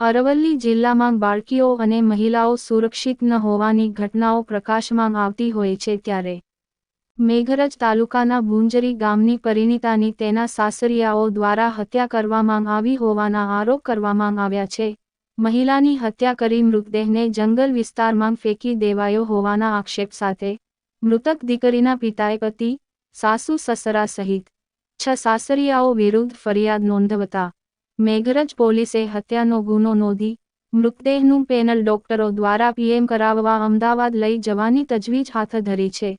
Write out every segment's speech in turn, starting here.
અરવલ્લી જિલ્લામાં બાળકીઓ અને મહિલાઓ સુરક્ષિત ન હોવાની ઘટનાઓ પ્રકાશમાં આવતી હોય છે ત્યારે મેઘરજ તાલુકાના ભુંજરી ગામની પરિણીતાની તેના સાસરિયાઓ દ્વારા હત્યા કરવામાં આવી હોવાના આરોપ કરવામાં આવ્યા છે. મહિલાની હત્યા કરી મૃતદેહને જંગલ વિસ્તારમાં ફેંકી દેવાયો હોવાના આક્ષેપ સાથે મૃતક દીકરીના પિતાએ પતિ, સાસુ, સસરા સહિત છ સાસરિયાઓ વિરુદ્ધ ફરિયાદ નોંધવતા મેઘરજ પોલીસે હત્યાનો ગુનો નોંધી, મૃતદેહનું પેનલ ડોક્ટરો દ્વારા પીએમ કરાવવા અમદાવાદ લઈ જવાની તજવીજ હાથ ધરી છે.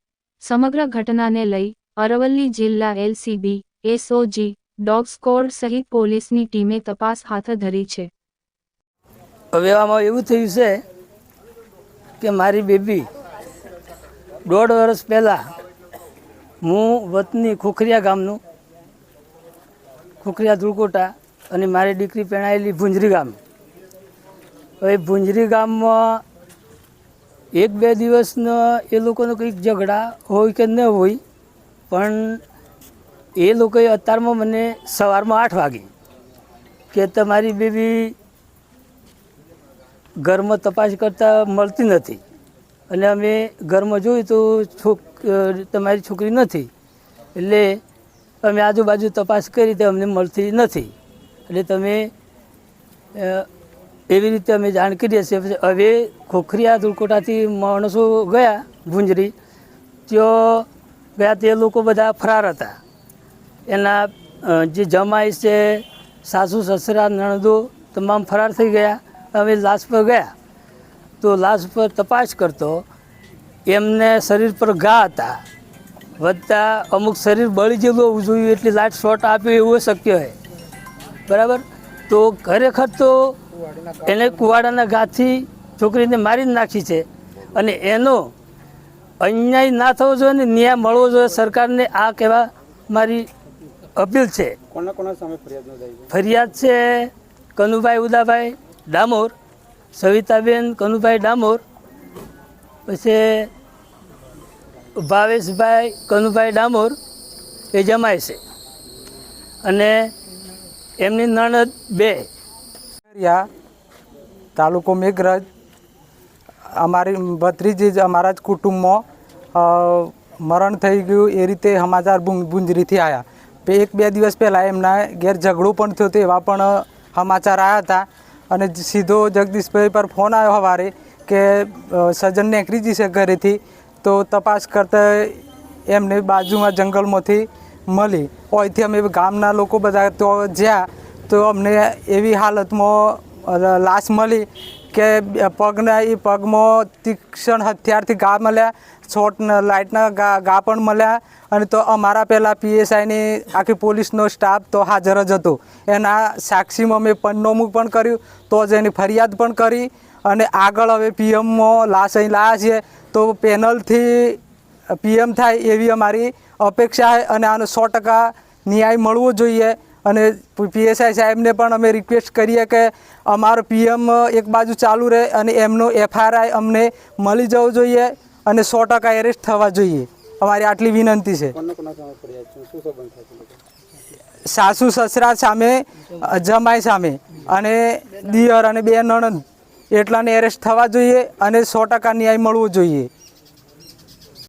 સમગ્ર ઘટનાને લઈ અરવલ્લી જિલ્લા એલસીબી, એસઓજી, ડોગ સ્કોડ સહિત પોલીસની ટીમે તપાસ હાથ ધરી છે. હવે આમાં એવું થયું છે કે મારી બેબી દોઢ વર્ષ પહેલાં હું વતની ખોખરિયા ગામનું, ખોખરિયા ધુળકોટા અને મારી દીકરી પહેણાયેલી ભુંજરી ગામ. હવે ભુંજરી ગામમાં એક બે દિવસનો એ લોકોનો કંઈક ઝઘડા હોય કે ન હોય, પણ એ લોકોએ અત્યારમાં મને સવારમાં આઠ વાગે કે તમારી બેબી ઘરમાં તપાસ કરતાં મળતી નથી. અને અમે ઘરમાં જોયું તો છોક તમારી છોકરી નથી. એટલે અમે આજુબાજુ તપાસ કરી તો અમને મળતી નથી. એટલે તમે એવી રીતે અમે જાણ કરીએ છીએ. હવે ખોખરિયા ધુળકોટાથી માણસો ગયા ગુંજરી ત્યાં ગયા તે લોકો બધા ફરાર હતા. એના જે જમાઈ છે, સાસુ, સસરા, નણદો તમામ ફરાર થઈ ગયા. અમે લાશ પર ગયા. તો લાશ પર તપાસ કરતો, એમને શરીર પર ઘા હતા. વધતા અમુક શરીર બળી જેવું હોવું જોઈએ, એટલે લાઇટ શોર્ટ આપ્યો એવું શક્ય હોય. બરાબર? તો ખરેખર તો એને કુવાડાના ઘાથી છોકરીને મારી જ નાખી છે. અને એનો અન્યાય ના થવો જોઈએ ને ન્યાય મળવો જોઈએ સરકારને આ કહેવા મારી અપીલ છે? ફરિયાદ છે કનુભાઈ ઉદાભાઈ ડામોર સવિતાબેન કનુભાઈ ડામોર પછી ભાવેશભાઈ કનુભાઈ ડામોર એ જમાય છે. અને એમની નણદ બે. તાલુકો મેઘરજ. અમારી ભત્રીજી જ અમારા જ કુટુંબમાં મરણ થઈ ગયું એ રીતે સમાચાર બુંજરીથી આવ્યા પે, એક બે દિવસ પહેલાં એમના ઘેર ઝઘડો પણ થયો હતો એવા પણ સમાચાર આવ્યા હતા. અને સીધો જગદીશભાઈ પર ફોન આવ્યો સવારે કે સજન નીકળી જશે ઘરેથી. તો તપાસ કરતા એમને બાજુમાં જંગલમાંથી મળી. ઓયથી અમે ગામના લોકો બધા તો જ્યાં તો અમને એવી હાલતમાં લાશ મળી કે પગના એ પગમાં તીક્ષ્ણ હથિયારથી ગા મળ્યા શોર્ટ લાઇટના ગા ગા પણ મળ્યા અને તો અમારા પહેલાં પીએસઆઈની આખી પોલીસનો સ્ટાફ તો હાજર જ હતો. એના સાક્ષીમાં અમે પન્નોમું પણ કર્યું, તો જ એની ફરિયાદ પણ કરી અને આગળ હવે પીએમમાં લાશ અહીં લાયા છીએ. તો પેનલથી પીએમ થાય એવી અમારી અપેક્ષા અને આનો સો ટકા ન્યાય મળવો જોઈએ. અને પીએસઆઈ સાહેબને પણ અમે રિક્વેસ્ટ કરીએ કે અમારો પીએમ એક બાજુ ચાલુ રહે અને એમનો એફઆરઆઈ અમને મળી જવો જોઈએ અને સો ટકા એરેસ્ટ થવા જોઈએ અમારી આટલી વિનંતી છે સાસુ સસરા સામે જમાઈ સામે અને દિયર અને બે નણંદ એટલાને એરેસ્ટ થવા જોઈએ અને સો ટકા ન્યાય મળવો જોઈએ